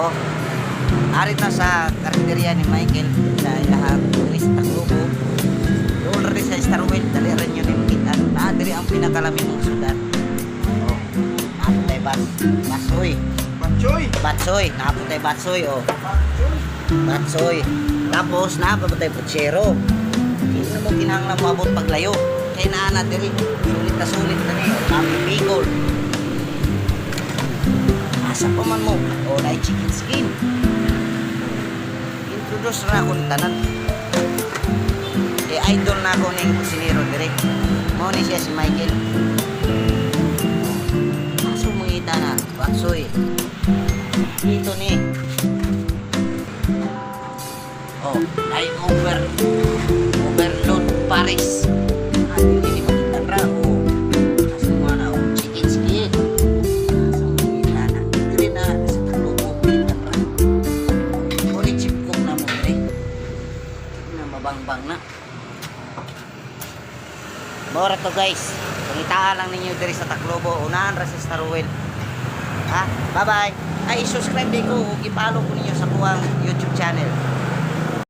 Oh. Arit na sa karinderya ni Michael sa ilahang turis Taclobo. Doon rin sa Starwell, dali rin yun yung kitan. Na, diri ang pinakalamig ng sudan. Oh. Naputay bas. Basoy. Panchoy! Batsoy. Naputay batsoy. Oh. Batsoy. Tapos, napapatay putsero. Hindi mo kinahanglan mabot paglayo. Kaya naana diri. Sulit na sulit na ni. Napi bigol. Asa pa man mo? O, na chicken skin. Introduce na ako ng tanan. Eh, idol na ako ng kusinero dire. Mo ni siya si Michael. Aso mangita na. Batsoy. Dito ni. Oh, ay over overload Paris. Mabangbang na. Bora to guys. Pangitaan lang ninyo diri sa Taclobo. Unahan ra sa. Ha? Bye-bye. Ay, subscribe din ko. i-follow ko ninyo sa kuwang YouTube channel.